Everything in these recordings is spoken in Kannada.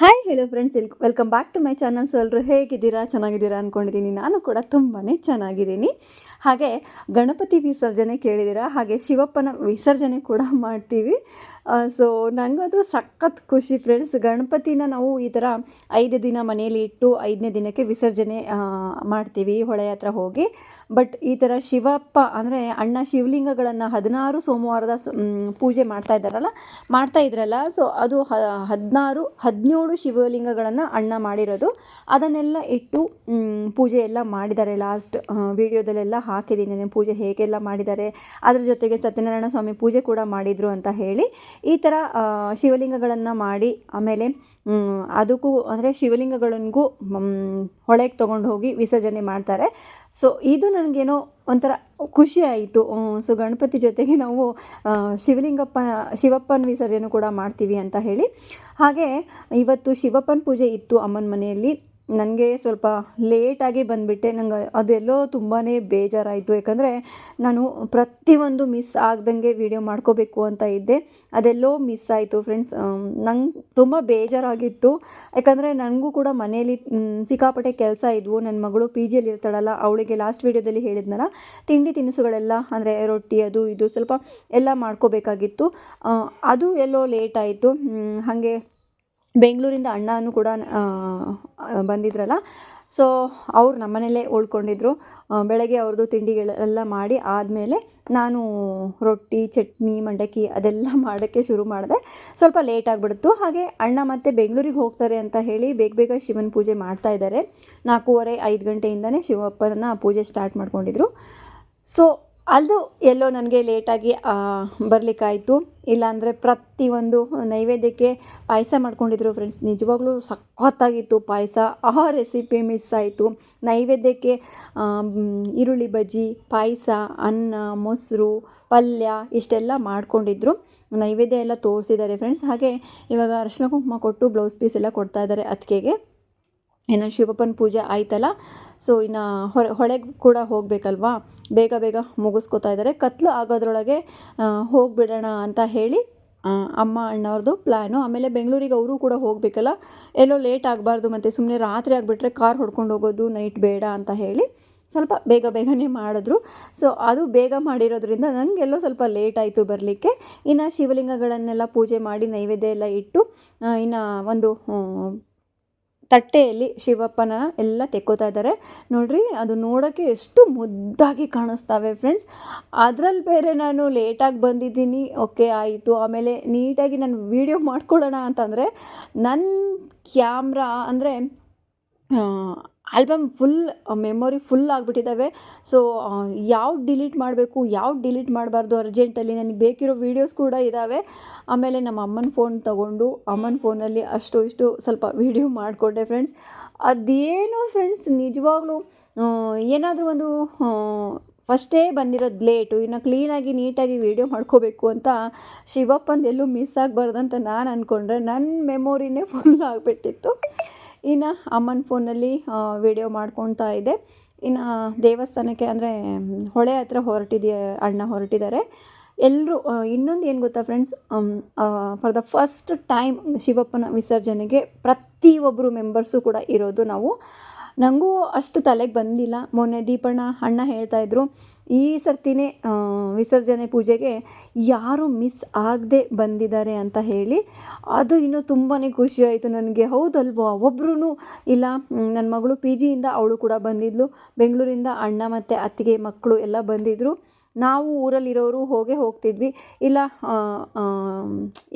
ಹಾಯ್ ಹೆಲೋ ಫ್ರೆಂಡ್ಸ್ ಇಲ್ welcome back to my channel ಎಲ್ಲರೂ ಹೇಗಿದ್ದೀರಾ? ಚೆನ್ನಾಗಿದ್ದೀರಾ ಅಂದ್ಕೊಂಡಿದ್ದೀನಿ ನಾನು ಕೂಡ ತುಂಬಾ ಚೆನ್ನಾಗಿದ್ದೀನಿ. ಹಾಗೆ ಗಣಪತಿ ವಿಸರ್ಜನೆ ಕೇಳಿದ್ದೀರಾ? ಹಾಗೆ ಶಿವಪ್ಪನ ವಿಸರ್ಜನೆ ಕೂಡ ಮಾಡ್ತೀವಿ. ಸೊ ನನಗದು ಸಖತ್ ಖುಷಿ ಫ್ರೆಂಡ್ಸ್ ಗಣಪತಿನ ನಾವು ಈ ಥರ ಐದು ದಿನ ಮನೆಯಲ್ಲಿ ಇಟ್ಟು ಐದನೇ ದಿನಕ್ಕೆ ವಿಸರ್ಜನೆ ಮಾಡ್ತೀವಿ ಹೊಳೆ ಹತ್ರ ಹೋಗಿ. ಬಟ್ ಈ ಥರ ಶಿವಪ್ಪ ಅಂದರೆ ಅಣ್ಣ ಶಿವಲಿಂಗಗಳನ್ನು ಹದಿನಾರು ಸೋಮವಾರದ ಪೂಜೆ ಮಾಡ್ತಾ ಇದ್ದಾರಲ್ಲ, ಮಾಡ್ತಾ ಇದ್ರಲ್ಲ. ಸೊ ಅದು ಹದಿನಾರು, ಹದಿನೇಳು ಶಿವಲಿಂಗಗಳನ್ನು ಅಣ್ಣ ಮಾಡಿರೋದು. ಅದನ್ನೆಲ್ಲ ಇಟ್ಟು ಪೂಜೆ ಎಲ್ಲ ಮಾಡಿದ್ದಾರೆ. ಲಾಸ್ಟ್ ವಿಡಿಯೋದಲ್ಲೆಲ್ಲ ಹಾಕಿದ್ದೀನಿ. ಪೂಜೆ ಹೇಗೆಲ್ಲ ಮಾಡಿದ್ದಾರೆ? ಅದರ ಜೊತೆಗೆ ಸತ್ಯನಾರಾಯಣ ಸ್ವಾಮಿ ಪೂಜೆ ಕೂಡ ಮಾಡಿದರು ಅಂತ ಹೇಳಿ, ಈ ಥರ ಶಿವಲಿಂಗಗಳನ್ನು ಮಾಡಿ, ಆಮೇಲೆ ಅದಕ್ಕೂ, ಅಂದರೆ ಶಿವಲಿಂಗಗಳಿಗೂ ಹೊಳೆಗೆ ತೊಗೊಂಡು ಹೋಗಿ ವಿಸರ್ಜನೆ ಮಾಡ್ತಾರೆ. ಸೊ ಇದು ನನಗೇನೋ ಒಂಥರ ಖುಷಿ ಆಯಿತು ಸೊ ಗಣಪತಿ ಜೊತೆಗೆ ನಾವು ಶಿವಲಿಂಗಪ್ಪ, ಶಿವಪ್ಪನ ವಿಸರ್ಜನೆ ಕೂಡ ಮಾಡ್ತೀವಿ ಅಂತ ಹೇಳಿ. ಹಾಗೆ, ಇವತ್ತು ಶಿವಪ್ಪನ ಪೂಜೆ ಇತ್ತು ಅಮ್ಮನ ಮನೆಯಲ್ಲಿ. ನನಗೆ ಸ್ವಲ್ಪ ಲೇಟಾಗಿ ಬಂದುಬಿಟ್ಟೆ. ನಂಗೆ ಅದೆಲ್ಲೋ ತುಂಬಾ ಬೇಜಾರಾಯಿತು. ಯಾಕಂದರೆ ನಾನು ಪ್ರತಿಯೊಂದು ಮಿಸ್ ಆಗ್ದಂಗೆ ವೀಡಿಯೋ ಮಾಡ್ಕೋಬೇಕು ಅಂತ ಇದ್ದೆ. ಅದೆಲ್ಲೋ ಮಿಸ್ ಆಯಿತು ಫ್ರೆಂಡ್ಸ್ ನಂಗೆ ತುಂಬ ಬೇಜಾರಾಗಿತ್ತು. ಯಾಕಂದರೆ ನನಗೂ ಕೂಡ ಮನೆಯಲ್ಲಿ ಸಿಕ್ಕಾಪಟ್ಟೆ ಕೆಲಸ ಇದ್ವು. ನನ್ನ ಮಗಳು ಪಿ ಜಿಯಲ್ಲಿ ಇರ್ತಾಳಲ್ಲ, ಅವಳಿಗೆ ಲಾಸ್ಟ್ ವೀಡಿಯೋದಲ್ಲಿ ಹೇಳಿದ್ನಲ್ಲ, ತಿಂಡಿ ತಿನಿಸುಗಳೆಲ್ಲ, ಅಂದರೆ ರೊಟ್ಟಿ ಅದು ಇದು ಸ್ವಲ್ಪ ಎಲ್ಲ ಮಾಡ್ಕೋಬೇಕಾಗಿತ್ತು. ಅದು ಎಲ್ಲೋ ಲೇಟ್ ಆಯಿತು. ಹಾಗೆ ಬೆಂಗಳೂರಿಂದ ಅಣ್ಣನೂ ಕೂಡ ಬಂದಿದ್ರಲ್ಲ. ಸೊ ಅವ್ರು ನಮ್ಮನೇಲೆ ಉಳ್ಕೊಂಡಿದ್ರು. ಬೆಳಗ್ಗೆ ಅವ್ರದ್ದು ತಿಂಡಿಗಳೆಲ್ಲ ಮಾಡಿ ಆದಮೇಲೆ ನಾನು ರೊಟ್ಟಿ, ಚಟ್ನಿ, ಮಂಡಕ್ಕಿ ಅದೆಲ್ಲ ಮಾಡೋಕ್ಕೆ ಶುರು ಮಾಡಿದೆ. ಸ್ವಲ್ಪ ಲೇಟ್ ಆಗಿಬಿಡ್ತು. ಹಾಗೆ ಅಣ್ಣ ಮತ್ತೆ ಬೆಂಗಳೂರಿಗೆ ಹೋಗ್ತಾರೆ ಅಂತ ಹೇಳಿ ಬೇಗ ಬೇಗ ಶಿವನ ಪೂಜೆ ಮಾಡ್ತಾ ಇದ್ದಾರೆ. ನಾಲ್ಕೂವರೆ, ಐದು ಗಂಟೆಯಿಂದನೇ ಶಿವಪ್ಪನ ಪೂಜೆ ಸ್ಟಾರ್ಟ್ ಮಾಡ್ಕೊಂಡಿದ್ರು. ಸೊ ಅದು ಎಲ್ಲೋ ನನಗೆ ಲೇಟಾಗಿ ಬರಲಿಕ್ಕಾಯಿತು. ಇಲ್ಲಾಂದರೆ ಪ್ರತಿಯೊಂದು ನೈವೇದ್ಯಕ್ಕೆ ಪಾಯಸ ಮಾಡ್ಕೊಂಡಿದ್ರು ಫ್ರೆಂಡ್ಸ್ ನಿಜವಾಗ್ಲೂ ಸಖತ್ತಾಗಿತ್ತು ಪಾಯಸ. ಆ ರೆಸಿಪಿ ಮಿಸ್ ಆಯಿತು. ನೈವೇದ್ಯಕ್ಕೆ ಈರುಳ್ಳಿ ಬಜ್ಜಿ, ಪಾಯಸ, ಅನ್ನ, ಮೊಸರು, ಪಲ್ಯ ಇಷ್ಟೆಲ್ಲ ಮಾಡ್ಕೊಂಡಿದ್ರು. ನೈವೇದ್ಯ ಎಲ್ಲ ತೋರಿಸಿದ್ದಾರೆ ಫ್ರೆಂಡ್ಸ್ ಹಾಗೆ ಇವಾಗ ಅರಶಿನ ಕುಂಕುಮ ಕೊಟ್ಟು ಬ್ಲೌಸ್ ಪೀಸ್ ಎಲ್ಲ ಕೊಡ್ತಾ ಇದ್ದಾರೆ ಅತ್ತಿಗೆಗೆ. ಇನ್ನು ಶಿವಪ್ಪನ ಪೂಜೆ ಆಯ್ತಲ್ಲ? ಸೊ ಇನ್ನು ಹೊಳೆಗೆ ಕೂಡ ಹೋಗಬೇಕಲ್ವಾ? ಬೇಗ ಬೇಗ ಮುಗಿಸ್ಕೊತಾ ಇದ್ದಾರೆ ಕತ್ಲು ಆಗೋದ್ರೊಳಗೆ ಹೋಗಿಬಿಡೋಣ ಅಂತ ಹೇಳಿ ಅಮ್ಮ ಅಣ್ಣವ್ರದ್ದು ಪ್ಲ್ಯಾನು ಆಮೇಲೆ ಬೆಂಗಳೂರಿಗೆ ಅವರು ಕೂಡ ಹೋಗಬೇಕಲ್ಲ? ಎಲ್ಲೋ ಲೇಟ್ ಆಗಬಾರ್ದು ಮತ್ತು ಸುಮ್ಮನೆ ರಾತ್ರಿ ಆಗಿಬಿಟ್ರೆ ಕಾರ್ ಹೊಡ್ಕೊಂಡು ಹೋಗೋದು ನೈಟ್ ಬೇಡ ಅಂತ ಹೇಳಿ ಸ್ವಲ್ಪ ಬೇಗ ಬೇಗನೆ ಮಾಡಿದ್ರು. ಸೊ ಅದು ಬೇಗ ಮಾಡಿರೋದ್ರಿಂದ ನನಗೆಲ್ಲೋ ಸ್ವಲ್ಪ ಲೇಟ್ ಆಯಿತು ಬರಲಿಕ್ಕೆ. ಇನ್ನು ಶಿವಲಿಂಗಗಳನ್ನೆಲ್ಲ ಪೂಜೆ ಮಾಡಿ ನೈವೇದ್ಯ ಎಲ್ಲ ಇಟ್ಟು ಇನ್ನು ಒಂದು ತಟ್ಟೆಯಲ್ಲಿ ಶಿವಪ್ಪನ ಎಲ್ಲ ತೆಕ್ಕೋತಾ ಇದ್ದಾರೆ. ನೋಡ್ರಿ, ಅದು ನೋಡೋಕ್ಕೆ ಎಷ್ಟು ಮುದ್ದಾಗಿ ಕಾಣಿಸ್ತಾವೆ ಫ್ರೆಂಡ್ಸ್ ಅದರಲ್ಲಿ ಬೇರೆ ನಾನು ಲೇಟಾಗಿ ಬಂದಿದ್ದೀನಿ. ಓಕೆ ಆಯಿತು. ಆಮೇಲೆ ನೀಟಾಗಿ ನಾನು ವೀಡಿಯೋ ಮಾಡ್ಕೊಳ್ಳೋಣ ಅಂತಂದರೆ ನನ್ನ ಕ್ಯಾಮ್ರಾ ಅಂದರೆ ಆಲ್ಬಮ್ ಫುಲ್ ಮೆಮೊರಿ ಫುಲ್ ಆಗಿಬಿಟ್ಟಿದ್ದಾವೆ ಸೊ ಯಾವ್ದು ಡಿಲೀಟ್ ಮಾಡಬೇಕು ಯಾವ್ದು ಡಿಲೀಟ್ ಮಾಡಬಾರ್ದು ಅರ್ಜೆಂಟಲ್ಲಿ ನನಗೆ ಬೇಕಿರೋ ವೀಡಿಯೋಸ್ ಕೂಡ ಇದ್ದಾವೆ ಆಮೇಲೆ ನಮ್ಮ ಅಮ್ಮನ ಫೋನ್ ತೊಗೊಂಡು ಅಮ್ಮನ ಫೋನಲ್ಲಿ ಅಷ್ಟು ಇಷ್ಟು ಸ್ವಲ್ಪ ವೀಡಿಯೋ ಮಾಡಿಕೊಂಡೆ ಫ್ರೆಂಡ್ಸ್ ಅದೇನೋ ಫ್ರೆಂಡ್ಸ್ ನಿಜವಾಗ್ಲೂ ಏನಾದರೂ ಒಂದು ಫಸ್ಟೇ ಬಂದಿರೋದು ಲೇಟು ಇನ್ನು ಕ್ಲೀನಾಗಿ ನೀಟಾಗಿ ವೀಡಿಯೋ ಮಾಡ್ಕೋಬೇಕು ಅಂತ ಶಿವಪ್ಪಂದು ಎಲ್ಲೂ ಮಿಸ್ ಆಗಬಾರ್ದಂತ ನಾನು ಅಂದ್ಕೊಂಡ್ರೆ ನನ್ನ ಮೆಮೊರಿನೇ ಫುಲ್ ಆಗಿಬಿಟ್ಟಿತ್ತು. ಇನ್ನು ಅಮ್ಮನ ಫೋನಲ್ಲಿ ವಿಡಿಯೋ ಮಾಡ್ಕೊತಾ ಇದೆ. ಇನ್ನು ದೇವಸ್ಥಾನಕ್ಕೆ ಅಂದರೆ, ಹೊಳೆ ಹತ್ರ ಹೊರಟಿದೆಯ, ಅಣ್ಣ ಹೊರಟಿದ್ದಾರೆ. ಎಲ್ಲರೂ ಇನ್ನೊಂದು ಏನು ಗೊತ್ತಾ friends for the first time ಶಿವಪ್ಪನ ವಿಸರ್ಜನೆಗೆ ಪ್ರತಿಯೊಬ್ಬರು ಮೆಂಬರ್ಸು ಕೂಡ ಇರೋದು ನಾವು. ನನಗೂ ಅಷ್ಟು ತಲೆಗೆ ಬಂದಿಲ್ಲ. ಮೊನ್ನೆ ದೀಪಣ್ಣ, ಅಣ್ಣ ಹೇಳ್ತಾ ಇದ್ರು ಈ ಸರ್ತಿನೇ ವಿಸರ್ಜನೆ ಪೂಜೆಗೆ ಯಾರು ಮಿಸ್ ಆಗದೆ ಬಂದಿದ್ದಾರೆ ಅಂತ ಹೇಳಿ, ಅದು ಇನ್ನೂ ತುಂಬಾ ಖುಷಿಯಾಯಿತು ನನಗೆ. ಹೌದಲ್ವಾ? ಒಬ್ರು ಇಲ್ಲ ನನ್ನ ಮಗಳು ಪಿ ಜಿಯಿಂದ ಅವಳು ಕೂಡ ಬಂದಿದ್ಲು. ಬೆಂಗಳೂರಿಂದ ಅಣ್ಣ ಮತ್ತು ಅತ್ತಿಗೆ ಮಕ್ಕಳು ಎಲ್ಲ ಬಂದಿದ್ದರು ನಾವು ಊರಲ್ಲಿರೋರು ಹೋಗೇ ಹೋಗ್ತಿದ್ವಿ. ಇಲ್ಲ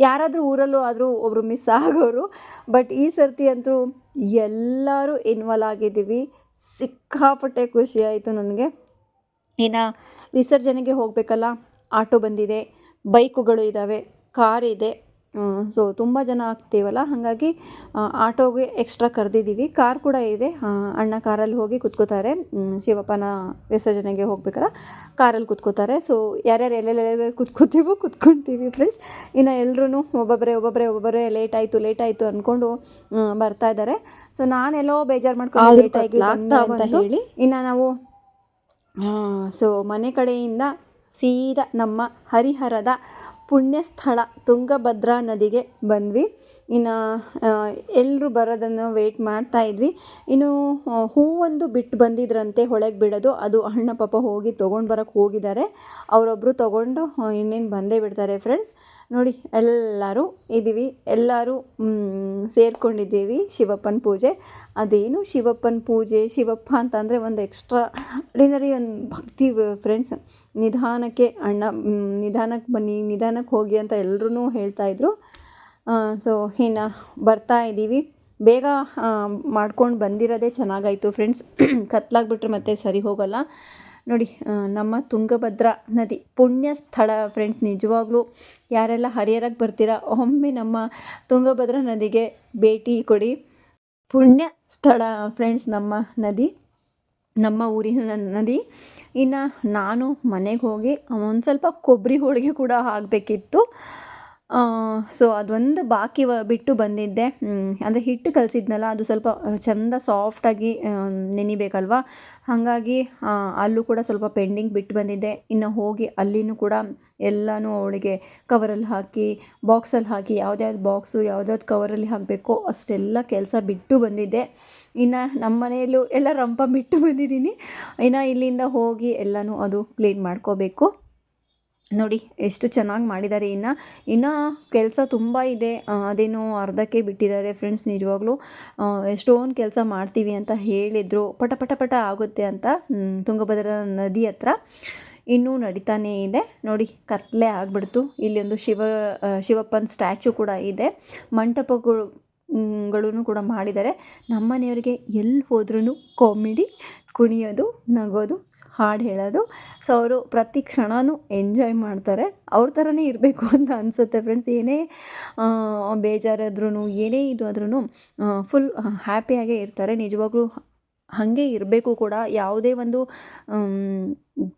ಯಾರಾದರೂ ಊರಲ್ಲೂ ಆದರೂ ಒಬ್ಬರು ಮಿಸ್ ಆಗೋರು. ಬಟ್ ಈ ಸರ್ತಿ ಅಂತೂ ಎಲ್ಲರೂ ಇನ್ವಾಲ್ವ್ ಆಗಿದ್ದೀವಿ. ಸಿಕ್ಕಾಪಟ್ಟೆ ಖುಷಿಯಾಯಿತು ನನಗೆ. ಇನ್ನು ವಿಸರ್ಜನೆಗೆ ಹೋಗಬೇಕಲ್ಲ? ಆಟೋ ಬಂದಿದೆ, ಬೈಕುಗಳು ಇದ್ದಾವೆ ಕಾರ್ ಇದೆ. ಸೊ ತುಂಬ ಜನ ಆಗ್ತೀವಲ್ಲ? ಹಾಗಾಗಿ ಆಟೋಗೆ ಎಕ್ಸ್ಟ್ರಾ ಕರೆದಿದ್ದೀವಿ ಕಾರ್ ಕೂಡ ಇದೆ. ಅಣ್ಣ ಕಾರಲ್ಲಿ ಹೋಗಿ ಕುತ್ಕೋತಾರೆ. ಶಿವಪ್ಪನ ವಿಸರ್ಜನೆಗೆ ಹೋಗ್ಬೇಕಲ್ಲ? ಕಾರಲ್ಲಿ ಕುತ್ಕೋತಾರೆ. ಸೊ ಯಾರ್ಯಾರು ಎಲ್ಲೆಲ್ಲೆಲ್ಲ ಕುತ್ಕೋತೀವೋ ಕುತ್ಕೊತೀವಿ ಫ್ರೆಂಡ್ಸ್ ಇನ್ನು ಎಲ್ಲರೂ ಒಬ್ಬೊಬ್ಬರೇ ಒಬ್ಬೊಬ್ಬರೇ ಒಬ್ಬೊಬ್ಬರೇ ಲೇಟ್ ಆಯಿತು ಲೇಟ್ ಆಯಿತು ಅಂದ್ಕೊಂಡು ಬರ್ತಾ ಇದ್ದಾರೆ ಸೊ ನಾನೆಲ್ಲೋ ಬೇಜಾರು ಮಾಡ್ಕೊಂಡು ಲೇಟ್ ಆಗಿ ಅಂತ ಹೇಳಿ ಇನ್ನು ನಾವು ಸೊ ಮನೆ ಕಡೆಯಿಂದ ಸೀದಾ ನಮ್ಮ ಹರಿಹರದ ಪುಣ್ಯಸ್ಥಳ ತುಂಗಭದ್ರಾ ನದಿಗೆ ಬಂದ್ವಿ. ಇನ್ನು ಎಲ್ಲರೂ ಬರೋದನ್ನು ವೇಟ್ ಮಾಡ್ತಾ ಇದ್ವಿ. ಇನ್ನು ಹೂವೊಂದು ಬಿಟ್ಟು ಬಂದಿದ್ರಂತೆ ಹೊಳೆಗೆ ಬಿಡೋದು, ಅದು ಅಣ್ಣ ಪಾಪ ಹೋಗಿ ತೊಗೊಂಡು ಬರೋಕ್ಕೆ ಹೋಗಿದ್ದಾರೆ. ಅವರೊಬ್ಬರು ತೊಗೊಂಡು ಇನ್ನೇನು ಬಂದೇ ಬಿಡ್ತಾರೆ ಫ್ರೆಂಡ್ಸ್ ನೋಡಿ, ಎಲ್ಲರೂ ಇದ್ದೀವಿ ಎಲ್ಲರೂ ಸೇರ್ಕೊಂಡಿದ್ದೀವಿ ಶಿವಪ್ಪನ ಪೂಜೆ. ಅದೇನು ಶಿವಪ್ಪನ ಪೂಜೆ, ಶಿವಪ್ಪ ಅಂತಂದರೆ ಒಂದು ಎಕ್ಸ್ಟ್ರಾ ಆರ್ಡಿನರಿ ಒಂದು ಭಕ್ತಿ ಫ್ರೆಂಡ್ಸ್ ನಿಧಾನಕ್ಕೆ ಅಣ್ಣ ನಿಧಾನಕ್ಕೆ ಬನ್ನಿ ನಿಧಾನಕ್ಕೆ ಹೋಗಿ ಅಂತ ಎಲ್ಲರೂ ಹೇಳ್ತಾಯಿದ್ರು ಸೊ ಇನ್ನು ಬರ್ತಾ ಇದ್ದೀವಿ ಬೇಗ ಮಾಡ್ಕೊಂಡು ಬಂದಿರೋದೇ ಚೆನ್ನಾಗಾಯಿತು ಫ್ರೆಂಡ್ಸ್ ಕತ್ಲಾಗ್ಬಿಟ್ರೆ ಮತ್ತೆ ಸರಿ ಹೋಗಲ್ಲ. ನೋಡಿ ನಮ್ಮ ತುಂಗಭದ್ರಾ ನದಿ ಪುಣ್ಯ ಸ್ಥಳ ಫ್ರೆಂಡ್ಸ್ ನಿಜವಾಗ್ಲೂ ಯಾರೆಲ್ಲ ಹರಿಹರಕ್ಕೆ ಬರ್ತೀರಾ, ಒಮ್ಮೆ ನಮ್ಮ ತುಂಗಭದ್ರಾ ನದಿಗೆ ಭೇಟಿ ಕೊಡಿ. ಪುಣ್ಯ ಸ್ಥಳ ಫ್ರೆಂಡ್ಸ್ ನಮ್ಮ ನದಿ, ನಮ್ಮ ಊರಿನ ನದಿ. ಇನ್ನು ನಾನು ಮನೆಗೆ ಹೋಗಿ, ಒಂದು ಸ್ವಲ್ಪ ಕೊಬ್ಬರಿ ಹೋಳಿಗೆ ಕೂಡ ಆಗಬೇಕಿತ್ತು ಸೊ ಅದೊಂದು ಬಾಕಿ ಬಿಟ್ಟು ಬಂದಿದ್ದೆ. ಅಂದರೆ ಹಿಟ್ಟು ಕಲಸಿದ್ನಲ್ಲ, ಅದು ಸ್ವಲ್ಪ ಚೆಂದ ಸಾಫ್ಟಾಗಿ ನೆನಿಬೇಕಲ್ವ? ಹಾಗಾಗಿ ಅಲ್ಲೂ ಕೂಡ ಸ್ವಲ್ಪ ಪೆಂಡಿಂಗ್ ಬಿಟ್ಟು ಬಂದಿದ್ದೆ. ಇನ್ನು ಹೋಗಿ ಅಲ್ಲಿನೂ ಕೂಡ ಎಲ್ಲನೂ ಅವಳಿಗೆ ಕವರಲ್ಲಿ ಹಾಕಿ ಬಾಕ್ಸಲ್ಲಿ ಹಾಕಿ, ಯಾವ್ದ್ಯಾವ್ದು ಬಾಕ್ಸು ಯಾವ್ದ್ಯಾವ್ದು ಕವರಲ್ಲಿ ಹಾಕಬೇಕು ಅಷ್ಟೆಲ್ಲ ಕೆಲಸ ಬಿಟ್ಟು ಬಂದಿದ್ದೆ. ಇನ್ನು ನಮ್ಮ ಮನೆಯಲ್ಲೂ ಎಲ್ಲ ರಂಪ ಬಿಟ್ಟು ಬಂದಿದ್ದೀನಿ. ಇನ್ನು ಇಲ್ಲಿಂದ ಹೋಗಿ ಎಲ್ಲನೂ ಅದು ಕ್ಲೀನ್ ಮಾಡ್ಕೋಬೇಕು. ನೋಡಿ, ಎಷ್ಟು ಚೆನ್ನಾಗಿ ಮಾಡಿದ್ದಾರೆ ಇನ್ನು ಇನ್ನು ಕೆಲಸ ತುಂಬ ಇದೆ. ಅದೇನೋ ಅರ್ಧಕ್ಕೆ ಬಿಟ್ಟಿದ್ದಾರೆ ಫ್ರೆಂಡ್ಸ್ ನಿಜವಾಗ್ಲೂ. ಎಷ್ಟೊಂದು ಕೆಲಸ ಮಾಡ್ತೀವಿ ಅಂತ ಹೇಳಿದರು. ಪಟ ಪಟ ಪಟ ಆಗುತ್ತೆ ಅಂತ ತುಂಗಭದ್ರಾ ನದಿ ಹತ್ರ ಇನ್ನೂ ನಡೀತಾನೇ ಇದೆ. ನೋಡಿ ಕತ್ತಲೆ ಆಗಿಬಿಡ್ತು. ಇಲ್ಲಿ ಒಂದು ಶಿವ ಶಿವಪ್ಪನ ಸ್ಟ್ಯಾಚು ಕೂಡ ಇದೆ. ಮಂಟಪಗಳು ಗಳೂ ಕೂಡ ಮಾಡಿದ್ದಾರೆ. ನಮ್ಮ ಮನೆಯವರಿಗೆ ಎಲ್ಲಿ ಹೋದ್ರೂ ಕಾಮಿಡಿ, ಕುಣಿಯೋದು, ನಗೋದು, ಹಾಡು ಹೇಳೋದು. ಸೊ, ಅವರು ಪ್ರತಿ ಕ್ಷಣವೂ ಎಂಜಾಯ್ ಮಾಡ್ತಾರೆ. ಅವ್ರ ಥರನೇ ಇರಬೇಕು ಅಂತ ಅನಿಸುತ್ತೆ ಫ್ರೆಂಡ್ಸ್. ಏನೇ ಬೇಜಾರಾದ್ರೂ ಏನೇ ಇದು ಆದ್ರೂ ಫುಲ್ ಹ್ಯಾಪಿಯಾಗೇ ಇರ್ತಾರೆ. ನಿಜವಾಗ್ಲೂ ಹಾಗೆ ಇರಬೇಕು ಕೂಡ. ಯಾವುದೇ ಒಂದು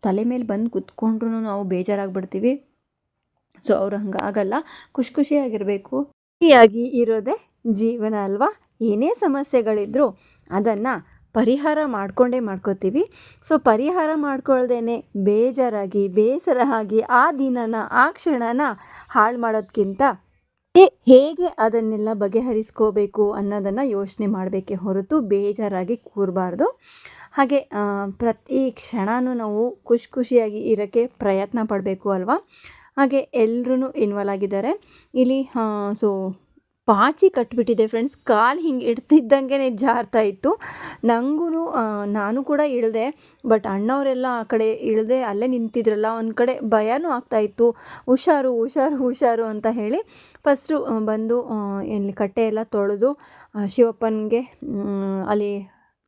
ತಲೆ ಮೇಲೆ ಬಂದು ಕುತ್ಕೊಂಡ್ರೂ ನಾವು ಬೇಜಾರಾಗ್ಬಿಡ್ತೀವಿ. ಸೊ, ಅವ್ರು ಆಗಲ್ಲ ಖುಷಿ ಖುಷಿಯಾಗಿರಬೇಕು. ಖುಷಿಯಾಗಿ ಇರೋದೇ ಜೀವನ ಅಲ್ವಾ? ಏನೇ ಸಮಸ್ಯೆಗಳಿದ್ದರೂ ಅದನ್ನು ಪರಿಹಾರ ಮಾಡಿಕೊಂಡೇ ಮಾಡ್ಕೋತೀವಿ. ಸೊ, ಪರಿಹಾರ ಮಾಡ್ಕೊಳ್ದೇನೆ ಬೇಜಾರಾಗಿ ಬೇಸರ ಆಗಿ ಆ ದಿನನ, ಆ ಕ್ಷಣನ ಹಾಳು ಮಾಡೋದಕ್ಕಿಂತ ಹೇಗೆ ಅದನ್ನೆಲ್ಲ ಬಗೆಹರಿಸ್ಕೋಬೇಕು ಅನ್ನೋದನ್ನು ಯೋಚನೆ ಮಾಡಬೇಕೆ ಹೊರತು ಬೇಜಾರಾಗಿ ಕೂರಬಾರ್ದು. ಹಾಗೆ ಪ್ರತಿ ಕ್ಷಣನೂ ನಾವು ಖುಷಿ ಖುಷಿಯಾಗಿ ಇರೋಕ್ಕೆ ಪ್ರಯತ್ನ ಪಡಬೇಕು ಅಲ್ವಾ? ಹಾಗೆ ಎಲ್ಲರೂ ಇನ್ವಾಲ್ವ್ ಆಗಿದ್ದಾರೆ. ಇಲ್ಲಿ ಸೊ ಪಾಚಿ ಕಟ್ಬಿಟ್ಟಿದೆ ಫ್ರೆಂಡ್ಸ್ ಕಾಲು ಹಿಂಗೆ ಇಡ್ತಿದ್ದಂಗೆ ಜಾರ್ತಾ ಇತ್ತು. ನನಗೂ ನಾನು ಕೂಡ ಇಳಿದೆ ಬಟ್ ಅಣ್ಣವರೆಲ್ಲ ಆ ಕಡೆ ಇಳಿದೆ ಅಲ್ಲೇ ನಿಂತಿದ್ರಲ್ಲ, ಒಂದು ಕಡೆ ಭಯನೂ ಆಗ್ತಾ ಇತ್ತು. ಹುಷಾರು ಹುಷಾರು ಹುಷಾರು ಅಂತ ಹೇಳಿ ಫಸ್ಟು ಬಂದು ಇಲ್ಲಿ ಕಟ್ಟೆ ಎಲ್ಲ ತೊಳೆದು ಶಿವಪ್ಪನಿಗೆ ಅಲ್ಲಿ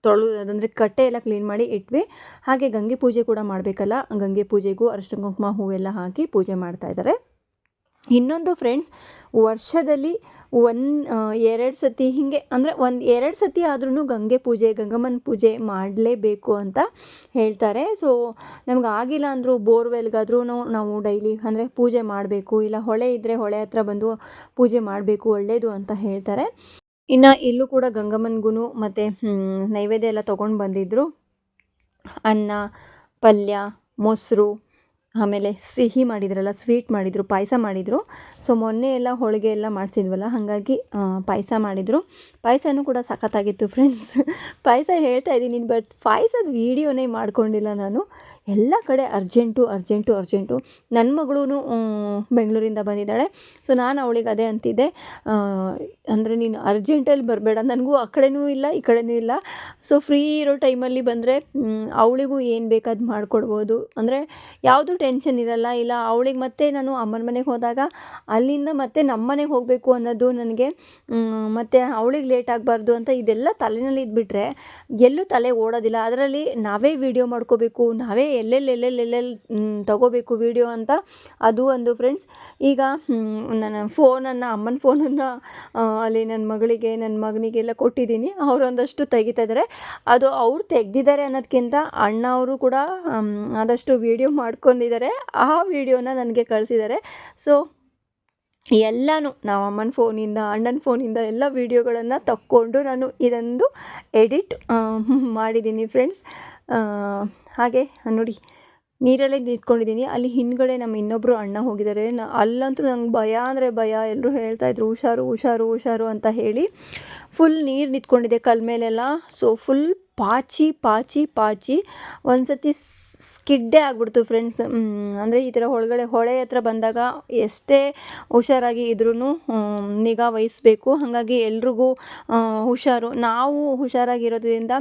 ತೊಳೆದು ಕಟ್ಟೆ ಎಲ್ಲ ಕ್ಲೀನ್ ಮಾಡಿ ಇಟ್ವಿ. ಹಾಗೆ ಗಂಗೆ ಪೂಜೆ ಕೂಡ ಮಾಡಬೇಕಲ್ಲ, ಗಂಗೆ ಪೂಜೆಗೂ ಅರಿಶಿನ ಕುಂಕುಮ ಹೂವೆಲ್ಲ ಹಾಕಿ ಪೂಜೆ ಮಾಡ್ತಾ ಇದ್ದಾರೆ ಇನ್ನೊಂದು ಫ್ರೆಂಡ್ಸ್ ವರ್ಷದಲ್ಲಿ ಒಂದು ಎರಡು ಸತಿ ಹೀಗೆ, ಅಂದರೆ ಒಂದು ಎರಡು ಸತಿ ಆದ್ರೂ ಗಂಗೆ ಪೂಜೆ, ಗಂಗಮ್ಮನ ಪೂಜೆ ಮಾಡಲೇಬೇಕು ಅಂತ ಹೇಳ್ತಾರೆ. ಸೊ ನಮ್ಗೆ ಆಗಿಲ್ಲ ಅಂದರೂ ಬೋರ್ವೆಲ್ಗಾದ್ರೂ ನಾವು ಡೈಲಿ ಅಂದರೆ ಪೂಜೆ ಮಾಡಬೇಕು, ಇಲ್ಲ ಹೊಳೆ ಇದ್ದರೆ ಹೊಳೆ ಹತ್ರ ಬಂದು ಪೂಜೆ ಮಾಡಬೇಕು ಒಳ್ಳೆಯದು ಅಂತ ಹೇಳ್ತಾರೆ. ಇನ್ನು ಇಲ್ಲೂ ಕೂಡ ಗಂಗಮ್ಮನಿಗೂ ಮತ್ತು ನೈವೇದ್ಯ ಎಲ್ಲ ತೊಗೊಂಡು ಬಂದಿದ್ದರು ಅನ್ನ, ಪಲ್ಯ, ಮೊಸರು ಆಮೇಲೆ ಸಿಹಿ ಮಾಡಿದ್ರಲ್ಲ, ಸ್ವೀಟ್ ಮಾಡಿದರು, ಪಾಯಸ ಮಾಡಿದರು. ಸೊ ಮೊನ್ನೆ ಎಲ್ಲ ಹೋಳಿಗೆ ಎಲ್ಲ ಮಾಡಿಸಿದ್ವಲ್ಲ, ಹಾಗಾಗಿ ಪಾಯಸ ಮಾಡಿದರು. ಪಾಯಸನೂ ಕೂಡ ಸಖತ್ತಾಗಿತ್ತು ಫ್ರೆಂಡ್ಸ್ ಪಾಯಸ ಹೇಳ್ತಾ ಇದ್ದೀನಿ ಬಟ್ ಪಾಯಸದ ವೀಡಿಯೋನೇ ಮಾಡ್ಕೊಂಡಿಲ್ಲ ನಾನು. ಎಲ್ಲ ಕಡೆ ಅರ್ಜೆಂಟು ಅರ್ಜೆಂಟು ಅರ್ಜೆಂಟು. ನನ್ನ ಮಗಳೂ ಬೆಂಗಳೂರಿಂದ ಬಂದಿದ್ದಾಳೆ. ಸೊ, ನಾನು ಅವಳಿಗೆ ಅದೇ ಅಂತಿದ್ದೆ. ಅಂದರೆ ನೀನು ಅರ್ಜೆಂಟಲ್ಲಿ ಬರಬೇಡ. ನನಗೂ ಆ ಕಡೆಯೂ ಇಲ್ಲ, ಈ ಕಡೆಯೂ ಇಲ್ಲ. ಸೊ, ಫ್ರೀ ಇರೋ ಟೈಮಲ್ಲಿ ಬಂದರೆ ಅವಳಿಗೂ ಏನು ಬೇಕಾದ್ ಮಾಡಿಕೊಡ್ಬೋದು. ಅಂದರೆ ಯಾವುದೂ ಟೆನ್ಷನ್ ಇರಲ್ಲ. ಇಲ್ಲ, ಅವಳಿಗೆ ಮತ್ತೆ ನಾನು ಅಮ್ಮನ ಮನೆಗೆ ಹೋದಾಗ, ಅಲ್ಲಿಂದ ಮತ್ತೆ ನಮ್ಮ ಮನೆಗೆ ಹೋಗಬೇಕು ಅನ್ನೋದು ನನಗೆ ಮತ್ತು ಅವಳಿಗೆ ಲೇಟ್ ಆಗಬಾರ್ದು ಅಂತ ಇದೆಲ್ಲ ತಲೆಯಲ್ಲಿ ಇದ್ಬಿಟ್ರೆ, ಎಲ್ಲೂ ತಲೆ ಓಡೋದಿಲ್ಲ. ಅದರಲ್ಲಿ ನಾವೇ ವೀಡಿಯೋ ಮಾಡ್ಕೋಬೇಕು, ನಾವೇ ಎಲ್ಲೆಲ್ಲಿ ಎಲ್ಲೆಲ್ಲಿ ಎಲ್ಲೆಲ್ಲಿ ತಗೋಬೇಕು ವೀಡಿಯೋ ಅಂತ. ಅದು ಒಂದು ಫ್ರೆಂಡ್ಸ್ ಈಗ ನನ್ನ ಫೋನನ್ನು ಅಮ್ಮನ ಫೋನನ್ನು ಅಲ್ಲಿ ನನ್ನ ಮಗಳಿಗೆ ನನ್ನ ಮಗನಿಗೆಲ್ಲ ಕೊಟ್ಟಿದ್ದೀನಿ. ಅವರು ಒಂದಷ್ಟು ತೆಗಿತಾ ಇದ್ದಾರೆ. ಅದು ಅವ್ರು ತೆಗ್ದಿದ್ದಾರೆ ಅನ್ನೋದಕ್ಕಿಂತ ಅಣ್ಣ ಅವರು ಕೂಡ ಆದಷ್ಟು ವೀಡಿಯೋ ಮಾಡ್ಕೊಂಡಿದ್ದಾರೆ. ಆ ವಿಡಿಯೋನ ನನಗೆ ಕಳಿಸಿದ್ದಾರೆ. ಸೊ ಎಲ್ಲನೂ, ನಾವು ಅಮ್ಮನ ಫೋನಿಂದ ಅಣ್ಣನ ಫೋನಿಂದ ಎಲ್ಲ ವೀಡಿಯೋಗಳನ್ನು ತಕ್ಕೊಂಡು ನಾನು ಇದೊಂದು ಎಡಿಟ್ ಮಾಡಿದ್ದೀನಿ ಫ್ರೆಂಡ್ಸ್ ಹಾಗೆ ನೋಡಿ, ನೀರಲ್ಲೇ ನಿಂತ್ಕೊಂಡಿದ್ದೀನಿ. ಅಲ್ಲಿ ಹಿಂದ್ಗಡೆ ನಮ್ಮ ಇನ್ನೊಬ್ಬರು ಅಣ್ಣ ಹೋಗಿದ್ದಾರೆ. ನ, ಅಲ್ಲಂತೂ ನಂಗೆ ಭಯ ಅಂದರೆ ಭಯ. ಎಲ್ಲರೂ ಹೇಳ್ತಾ ಇದ್ರು, ಹುಷಾರು ಹುಷಾರು ಹುಷಾರು ಅಂತ ಹೇಳಿ. ಫುಲ್ ನೀರು ನಿಂತ್ಕೊಂಡಿದೆ ಕಲ್ ಮೇಲೆಲ್ಲ. ಸೊ ಫುಲ್ ಪಾಚಿ ಪಾಚಿ ಪಾಚಿ. ಒಂದು ಸ್ಕಿಡ್ಡೆ ಸ್ಕಿಡ್ಡೇ ಆಗ್ಬಿಡ್ತು ಫ್ರೆಂಡ್ಸ್. ಅಂದರೆ ಈ ಥರ ಒಳಗಡೆ, ಹೊಳೆ ಹತ್ರ ಬಂದಾಗ ಎಷ್ಟೇ ಹುಷಾರಾಗಿ ಇದ್ರೂ ನಿಗಾ ವಹಿಸ್ಬೇಕು. ಹಾಗಾಗಿ ಎಲ್ರಿಗೂ ಹುಷಾರು. ನಾವು ಹುಷಾರಾಗಿರೋದ್ರಿಂದ,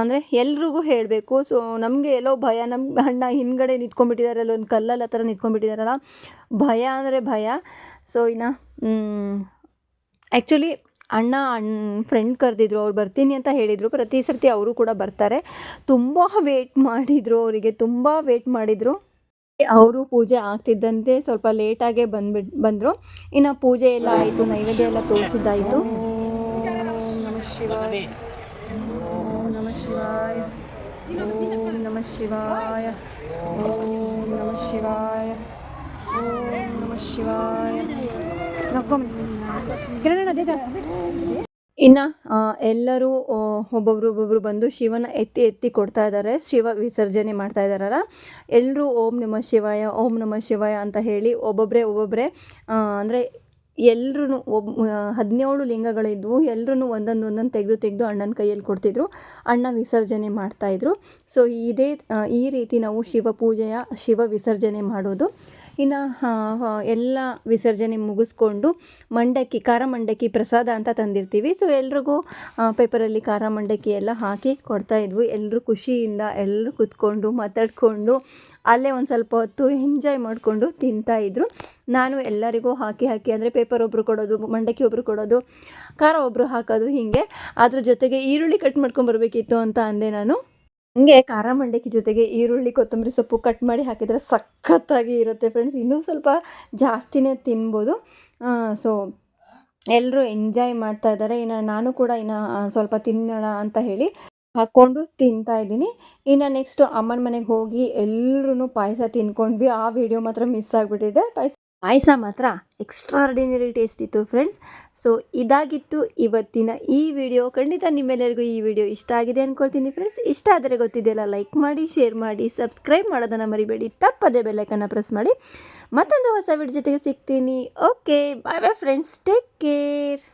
ಅಂದರೆ ಎಲ್ರಿಗೂ ಹೇಳಬೇಕು. ಸೊ, ನಮಗೆ ಎಲ್ಲೋ ಭಯ. ನಮ್ಮ ಅಣ್ಣ ಹಿಂದ್ಗಡೆ ನಿಂತ್ಕೊಂಡ್ಬಿಟ್ಟಿದ್ದಾರೆ ಅಲ್ಲೊಂದು ಕಲ್ಲಲ್ಲಿ ಆ ಥರ ನಿಂತ್ಕೊಂಡ್ಬಿಟ್ಟಿದ್ದಾರಲ್ಲ ಭಯ ಅಂದರೆ ಭಯ. ಸೊ, ಇನ್ನು ಆ್ಯಕ್ಚುಲಿ ಅಣ್ಣ ಅಣ್ಣ ಫ್ರೆಂಡ್ ಕರೆದಿದ್ರು, ಅವ್ರು ಬರ್ತೀನಿ ಅಂತ ಹೇಳಿದರು. ಪ್ರತಿ ಸರ್ತಿ ಅವರು ಕೂಡ ಬರ್ತಾರೆ. ತುಂಬ ವೇಟ್ ಮಾಡಿದರು ಅವರಿಗೆ, ತುಂಬ ವೇಟ್ ಮಾಡಿದರು. ಅವರು ಪೂಜೆ ಆಗ್ತಿದ್ದಂತೆ ಸ್ವಲ್ಪ ಲೇಟಾಗೆ ಬಂದ್ಬಿಟ್, ಬಂದರು. ಇನ್ನು ಪೂಜೆ ಎಲ್ಲ ಆಯಿತು, ನೈವೇದ್ಯ ಎಲ್ಲ ತೋರಿಸಿದ್ದಾಯಿತು. ಶಿವಾಯ. ಓಂ ನಮಃ ಶಿವಾಯ. ಓಂ ನಮಃ ಶಿವಾಯ. ಇನ್ನು ಎಲ್ಲರೂ ಒಬ್ಬೊಬ್ರು ಒಬ್ಬೊಬ್ರು ಬಂದು ಶಿವನ ಎತ್ತಿ ಎತ್ತಿ ಕೊಡ್ತಾ ಇದ್ದಾರೆ ಶಿವ ವಿಸರ್ಜನೆ ಮಾಡ್ತಾ ಇದ್ದಾರಲ್ಲ ಎಲ್ಲರೂ ಓಂ ನಮಃ ಶಿವಾಯ, ಓಂ ನಮಃ ಶಿವಾಯ ಅಂತ ಹೇಳಿ ಒಬ್ಬೊಬ್ಬರೇ ಒಬ್ಬೊಬ್ಬರೇ ಅಂದರೆ ಎಲ್ಲರೂ ಒಬ್ ಹದಿನೇಳು ಲಿಂಗಗಳಿದ್ವು ಎಲ್ಲರೂ ಒಂದೊಂದು ಒಂದೊಂದು ತೆಗೆದು ತೆಗೆದು ಅಣ್ಣನ ಕೈಯಲ್ಲಿ ಕೊಡ್ತಿದ್ರು. ಅಣ್ಣ ವಿಸರ್ಜನೆ ಮಾಡ್ತಾಯಿದ್ರು ಸೊ ಇದೇ ಈ ರೀತಿ ನಾವು ಶಿವ ಪೂಜೆಯ, ಶಿವ ವಿಸರ್ಜನೆ ಮಾಡೋದು. ಇನ್ನು ಎಲ್ಲ ವಿಸರ್ಜನೆ ಮುಗಿಸ್ಕೊಂಡು ಮಂಡಕ್ಕಿ, ಖಾರ ಮಂಡಕ್ಕಿ ಪ್ರಸಾದ ಅಂತ ತಂದಿರ್ತೀವಿ. ಸೊ ಎಲ್ರಿಗೂ ಪೇಪರಲ್ಲಿ ಖಾರ ಮಂಡಕ್ಕಿ ಎಲ್ಲ ಹಾಕಿ ಕೊಡ್ತಾಯಿದ್ವು ಎಲ್ಲರೂ ಖುಷಿಯಿಂದ ಎಲ್ಲರೂ ಕೂತ್ಕೊಂಡು, ಮಾತಾಡಿಕೊಂಡು, ಅಲ್ಲೇ ಒಂದು ಸ್ವಲ್ಪ ಹೊತ್ತು ಎಂಜಾಯ್ ಮಾಡಿಕೊಂಡು ತಿಂತಾಯಿದ್ರು ನಾನು ಎಲ್ಲರಿಗೂ ಹಾಕಿ ಹಾಕಿ, ಅಂದರೆ ಪೇಪರ್ ಒಬ್ಬರು ಕೊಡೋದು, ಮಂಡಕ್ಕಿ ಒಬ್ಬರು ಕೊಡೋದು, ಖಾರ ಒಬ್ಬರು ಹಾಕೋದು ಹೀಗೆ. ಅದ್ರ ಜೊತೆಗೆ ಈರುಳ್ಳಿ ಕಟ್ ಮಾಡ್ಕೊಂಬರ್ಬೇಕಿತ್ತು ಅಂತ ಅಂದೆ ನಾನು. ಹಂಗೆ ಖಾರ ಮಂಡಕ್ಕಿ ಜೊತೆಗೆ ಈರುಳ್ಳಿ, ಕೊತ್ತಂಬರಿ ಸೊಪ್ಪು ಕಟ್ ಮಾಡಿ ಹಾಕಿದರೆ ಸಖತ್ತಾಗಿ ಇರುತ್ತೆ ಫ್ರೆಂಡ್ಸ್ ಇನ್ನೂ ಸ್ವಲ್ಪ ಜಾಸ್ತಿನೇ ತಿನ್ಬೋದು. ಸೊ ಎಲ್ಲರೂ ಎಂಜಾಯ್ ಮಾಡ್ತಾ ಇದ್ದಾರೆ. ಇನ್ನು ನಾನು ಕೂಡ ಇನ್ನು ಸ್ವಲ್ಪ ತಿನ್ನೋಣ ಅಂತ ಹೇಳಿ ಹಾಕ್ಕೊಂಡು ತಿಂತಾ ಇದ್ದೀನಿ. ಇನ್ನು ನೆಕ್ಸ್ಟು ಅಮ್ಮನ ಮನೆಗೆ ಹೋಗಿ ಎಲ್ಲರೂ ಪಾಯಸ ತಿನ್ಕೊಂಡ್ವಿ. ಆ ವಿಡಿಯೋ ಮಾತ್ರ ಮಿಸ್ ಆಗಿಬಿಟ್ಟಿದೆ. ಪಾಯಸ ಪಾಯಸ ಮಾತ್ರ ಎಕ್ಸ್ಟ್ರಾರ್ಡಿನರಿ ಟೇಸ್ಟ್ ಇತ್ತು ಫ್ರೆಂಡ್ಸ್ ಸೊ ಇದಾಗಿತ್ತು ಇವತ್ತಿನ ಈ ವಿಡಿಯೋ ಖಂಡಿತ ನಿಮ್ಮೆಲ್ಲರಿಗೂ ಈ ವಿಡಿಯೋ ಇಷ್ಟ ಆಗಿದೆ ಅಂದ್ಕೊಳ್ತೀನಿ ಫ್ರೆಂಡ್ಸ್ ಇಷ್ಟ ಆದರೆ ಗೊತ್ತಿದೆಯಲ್ಲ ಲೈಕ್ ಮಾಡಿ ಶೇರ್ ಮಾಡಿ ಸಬ್ಸ್ಕ್ರೈಬ್ ಮಾಡೋದನ್ನು ಮರಿಬೇಡಿ. ತಪ್ಪದೇ ಬೆಲ್ಲೈಕನ್ನು ಪ್ರೆಸ್ ಮಾಡಿ. ಮತ್ತೊಂದು ಹೊಸ ವಿಡಿಯೋ ಜೊತೆಗೆ ಸಿಗ್ತೀನಿ. Okay bye bye friends take care